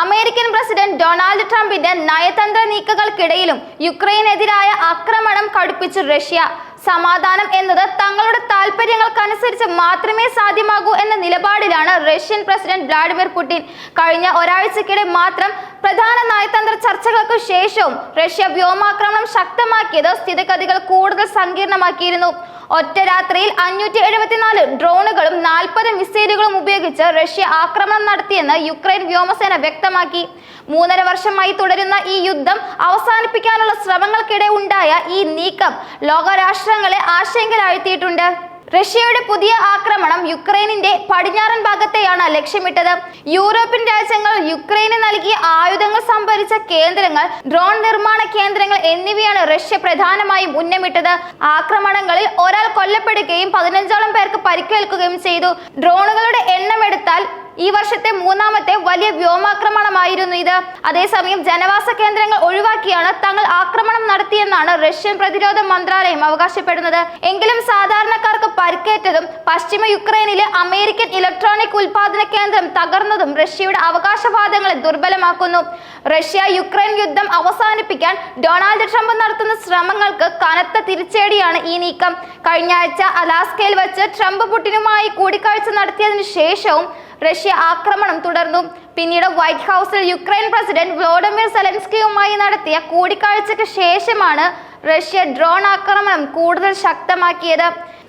American president Donald ട്രംപിന്റെ നയതന്ത്ര നീക്കങ്ങൾക്കിടയിലും യുക്രൈനെതിരായ ആക്രമണം കടുപ്പിച്ചു റഷ്യ. സമാധാനം എന്നത് തങ്ങളുടെ താല്പര്യങ്ങൾക്കനുസരിച്ച് മാത്രമേ സാധ്യമാകൂ എന്ന നിലപാടിലാണ് റഷ്യൻ പ്രസിഡന്റ് വ്ളാഡിമിർ പുടിൻ. കഴിഞ്ഞ ഒരാഴ്ചക്കിടെ മാത്രം പ്രധാന നയതന്ത്ര ചർച്ചകൾക്ക് ശേഷവും റഷ്യ വ്യോമാക്രമണം ശക്തമാക്കിയത് സ്ഥിതിഗതികൾ കൂടുതൽ സങ്കീർണമാക്കിയിരുന്നു. ഒറ്റ രാത്രിയിൽ അഞ്ഞൂറ്റി എഴുപത്തിനാല് ഡ്രോണുകളും നാൽപ്പത് മിസൈലുകളും ഉപയോഗിച്ച് റഷ്യ ആക്രമണം നടത്തിയെന്ന് യുക്രൈൻ വ്യോമസേന വ്യക്തമാക്കി. മൂന്നര വർഷമായി തുടരുന്ന ഈ യുദ്ധം അവസാനിപ്പിക്കാനുള്ള ശ്രമങ്ങൾക്കിടെ ഉണ്ടായ ഈ നീക്കം ലോകരാഷ്ട്രങ്ങളെ ആശങ്കയിലാഴ്ത്തിയിട്ടുണ്ട്. റഷ്യയുടെ പുതിയ ആക്രമണം യുക്രൈനിന്റെ പടിഞ്ഞാറൻ ഭാഗത്തെയാണ് ലക്ഷ്യമിട്ടത്. യൂറോപ്യൻ രാജ്യങ്ങൾ യുക്രൈന് നൽകിയ ആയുധങ്ങൾ സംഭരിച്ച കേന്ദ്രങ്ങൾ ഡ്രോൺ നിർമ്മാണ കേന്ദ്രങ്ങൾ എന്നിവയാണ് റഷ്യ പ്രധാനമായും ഉന്നമിട്ടത്. ആക്രമണങ്ങളിൽ ഒരാൾ കൊല്ലപ്പെടുകയും പതിനഞ്ചോളം പേർക്ക് പരിക്കേൽക്കുകയും ചെയ്തു. ഡ്രോണുകളുടെ എണ്ണം എടുത്താൽ ഈ വർഷത്തെ മൂന്നാമത്തെ വലിയ വ്യോമാക്രമണമായിരുന്നു ഇത്. അതേസമയം ജനവാസ കേന്ദ്രങ്ങൾ ഒഴിവാക്കിയാണ് തങ്ങൾ ആക്രമണം നടത്തിയെന്നാണ് റഷ്യൻ പ്രതിരോധ മന്ത്രാലയം അവകാശപ്പെടുന്നത്. എങ്കിലും സാധാരണക്കാർക്ക് പരിക്കേറ്റതും പശ്ചിമ യുക്രൈനിലെ അമേരിക്കൻ ഇലക്ട്രോണിക് ഉൽപാദന കേന്ദ്രം തകർന്നതും റഷ്യയുടെ അവകാശവാദങ്ങളെ ദുർബലമാക്കുന്നു. റഷ്യ യുക്രൈൻ യുദ്ധം അവസാനിപ്പിക്കാൻ ഡൊണാൾഡ് ട്രംപ് നടത്തുന്ന ശ്രമങ്ങൾക്ക് കനത്ത തിരിച്ചടിയാണ് ഈ നീക്കം. കഴിഞ്ഞ ആഴ്ച അലാസ്കയിൽ വെച്ച് ട്രംപ് പുടിനുമായി കൂടിക്കാഴ്ച നടത്തിയതിനു ശേഷവും റഷ്യ ആക്രമണം തുടർന്നു. പിന്നീട് വൈറ്റ് ഹൗസിൽ യുക്രൈൻ പ്രസിഡന്റ് വ്ളോഡിമിർ സെലൻസ്കിയുമായി നടത്തിയ കൂടിക്കാഴ്ചയ്ക്ക് ശേഷമാണ് റഷ്യ ഡ്രോൺ ആക്രമണം കൂടുതൽ ശക്തമാക്കിയത്.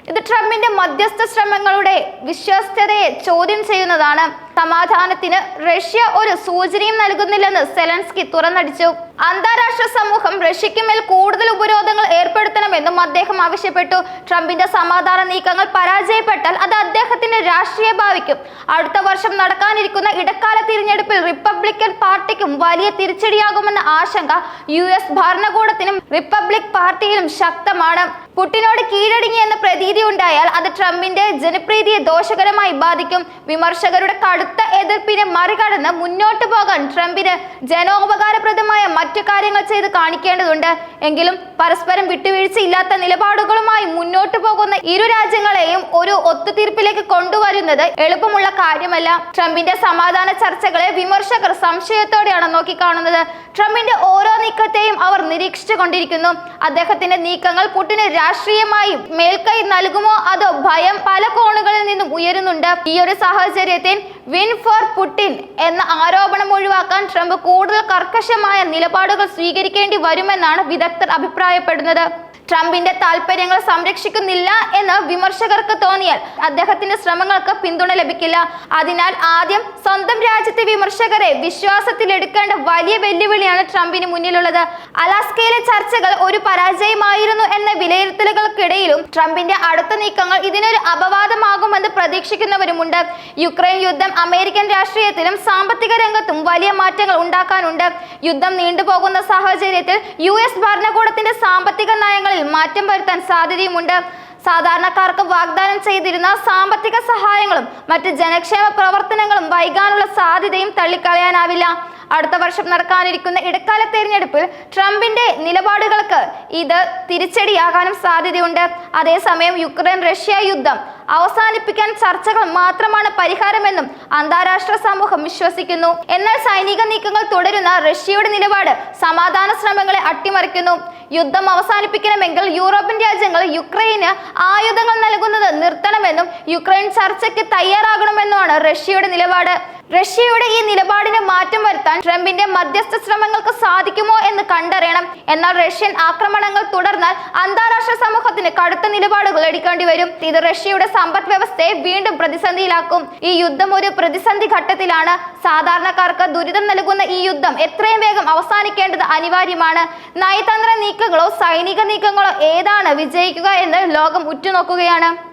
ഇത് ട്രംപിന്റെ മധ്യസ്ഥ ശ്രമങ്ങളുടെ വിശ്വസ്തതയെ ചോദ്യം ചെയ്യുന്നതാണ്. സമാധാനത്തിന് റഷ്യ ഒരു സൂചനയും നൽകുന്നില്ലെന്ന് സെലൻസ്കി തുറന്നടിച്ചു. അന്താരാഷ്ട്ര സമൂഹം റഷ്യയ്ക്ക് മേൽ കൂടുതൽ ഉപരോധങ്ങൾ ഏർപ്പെടുത്തണമെന്നും അദ്ദേഹം ആവശ്യപ്പെട്ടു. ട്രംപിന്റെ സമാധാന നീക്കങ്ങൾ പരാജയപ്പെട്ടാൽ അത് അദ്ദേഹത്തിന്റെ രാഷ്ട്രീയ ഭാവിക്കും. അടുത്ത വർഷം നടക്കാനിരിക്കുന്ന ഇടക്കാല തിരഞ്ഞെടുപ്പിൽ റിപ്പബ്ലിക്കൻ പാർട്ടിക്കും വലിയ തിരിച്ചടിയാകുമെന്ന ആശങ്ക യു എസ് ഭരണകൂടത്തിനും റിപ്പബ്ലിക് പാർട്ടിയിലും ശക്തമാണ്. പുട്ടിനോട് കീഴടങ്ങിയെന്ന പ്രതീതി ഉണ്ടായാൽ അത് ട്രംപിന്റെ ജനപ്രീതിയെ ദോഷകരമായി ബാധിക്കും. വിമർശകരുടെ കടുത്ത എതിർപ്പിനെ മറികടന്ന് മുന്നോട്ട് പോകാൻ ട്രംപിന് ജനോപകാരപ്രദമായ മറ്റു കാര്യങ്ങൾ ചെയ്ത് കാണിക്കേണ്ടതുണ്ട്. എങ്കിലും പരസ്പരം വിട്ടുവീഴ്ച ഇല്ലാത്ത നിലപാടുകളുമായി മുന്നോട്ട് പോകുന്ന ഇരു രാജ്യങ്ങളെയും ഒരു ഒത്തുതീർപ്പിലേക്ക് കൊണ്ടുവരുന്നത് എളുപ്പമുള്ള കാര്യമല്ല. ട്രംപിന്റെ സമാധാന ചർച്ചകളെ വിമർശകർ സംശയത്തോടെയാണ് നോക്കിക്കാണുന്നത്. ട്രംപിന്റെ ഓരോ നീക്കത്തെയും അവർ നിരീക്ഷിച്ചു കൊണ്ടിരിക്കുന്നു. അദ്ദേഹത്തിന്റെ നീക്കങ്ങൾ പുട്ടിന് രാഷ്ട്രീയമായി മേൽക്കൈ നൽകുമോ അതോ ഭയം പല കോണുകളിൽ നിന്നും ഉയരുന്നുണ്ട്. ഈ ഒരു സാഹചര്യത്തിൽ വിൻ ഫോർ പുട്ടിൻ എന്ന ആരോപണം ഒഴിവാക്കാൻ ട്രംപ് കൂടുതൽ കർക്കശമായ നിലപാടുകൾ സ്വീകരിക്കേണ്ടി വരുമെന്നാണ് വിദഗ്ധർ അഭിപ്രായപ്പെടുന്നത്. ട്രംപിന്റെ താല്പര്യങ്ങൾ സംരക്ഷിക്കുന്നില്ല എന്ന് വിമർശകർക്ക് തോന്നിയാൽ അദ്ദേഹത്തിന്റെ ശ്രമങ്ങൾക്ക് പിന്തുണ ലഭിക്കില്ല. അതിനാൽ ആദ്യം സ്വന്തം രാജ്യത്തെ വിമർശകരെ വിശ്വാസത്തിലെടുക്കേണ്ട വലിയ വെല്ലുവിളിയാണ് ട്രംപിന് മുന്നിലുള്ളത്. അലാസ്കയിലെ ചർച്ചകൾ ഒരു പരാജയമായിരുന്നു എന്ന വിലയിരുത്തലുകൾക്കിടയിലും ട്രംപിന്റെ അടുത്ത നീക്കങ്ങൾ ഇതിനൊരു അപവാദമാകുമെന്ന് പ്രതീക്ഷിക്കുന്നവരുമുണ്ട്. യുക്രൈൻ യുദ്ധം അമേരിക്കൻ രാഷ്ട്രീയത്തിലും സാമ്പത്തിക രംഗത്തും വലിയ മാറ്റങ്ങൾ ഉണ്ടാക്കാനുണ്ട്. യുദ്ധം നീണ്ടുപോകുന്ന സാഹചര്യത്തിൽ യു എസ് ഭരണകൂടത്തിന്റെ സാമ്പത്തിക നയങ്ങളിൽ മാറ്റം വരുത്താൻ സാധ്യതയുമുണ്ട്. സാധാരണക്കാർക്ക് വാഗ്ദാനം ചെയ്തിരുന്ന സാമ്പത്തിക സഹായങ്ങളും മറ്റ് ജനക്ഷേമ പ്രവർത്തനങ്ങളും വൈകാനുള്ള സാധ്യതയും തള്ളിക്കളയാനാവില്ല. അടുത്ത വർഷം നടക്കാനിരിക്കുന്ന ഇടക്കാല തെരഞ്ഞെടുപ്പിൽ ട്രംപിന്റെ നിലപാടുകൾക്ക് ഇത് തിരിച്ചടിയാകാനും സാധ്യതയുണ്ട്. അതേസമയം യുക്രൈൻ റഷ്യ യുദ്ധം അവസാനിപ്പിക്കാൻ ചർച്ചകൾ മാത്രമാണ് പരിഹാരമെന്നും അന്താരാഷ്ട്ര സമൂഹം വിശ്വസിക്കുന്നു. എന്നാൽ സൈനിക നീക്കങ്ങൾ തുടരുന്ന റഷ്യയുടെ നിലപാട് സമാധാന ശ്രമങ്ങളെ അട്ടിമറിക്കുന്നു. യുദ്ധം അവസാനിപ്പിക്കണമെങ്കിൽ യൂറോപ്യൻ രാജ്യങ്ങൾ യുക്രൈന് ആയുധങ്ങൾ നൽകുന്നത് നിർത്തണമെന്നും യുക്രൈൻ ചർച്ചയ്ക്ക് തയ്യാറാകണമെന്നുമാണ് റഷ്യയുടെ നിലപാട്. റഷ്യയുടെ ഈ നിലപാടിന് മാറ്റം വരുത്താൻ ട്രംപിന്റെ മധ്യസ്ഥ ശ്രമങ്ങൾക്ക് സാധിക്കുമോ എന്ന് കണ്ടറിയണം. എന്നാൽ റഷ്യൻ ആക്രമണങ്ങൾ തുടർന്നാൽ അന്താരാഷ്ട്ര സമൂഹത്തിന് കടുത്ത നിലപാടുകൾ എടുക്കേണ്ടി വരും. ഇത് റഷ്യയുടെ സമ്പദ് വ്യവസ്ഥയെ വീണ്ടും പ്രതിസന്ധിയിലാക്കും. ഈ യുദ്ധം ഒരു പ്രതിസന്ധി ഘട്ടത്തിലാണ്. സാധാരണക്കാർക്ക് ദുരിതം നൽകുന്ന ഈ യുദ്ധം എത്രയും വേഗം അവസാനിക്കേണ്ടത് അനിവാര്യമാണ്. നയതന്ത്ര നീക്കങ്ങളോ സൈനിക നീക്കങ്ങളോ ഏതാണ് വിജയിക്കുക എന്ന് ലോകം ഉറ്റുനോക്കുകയാണ്.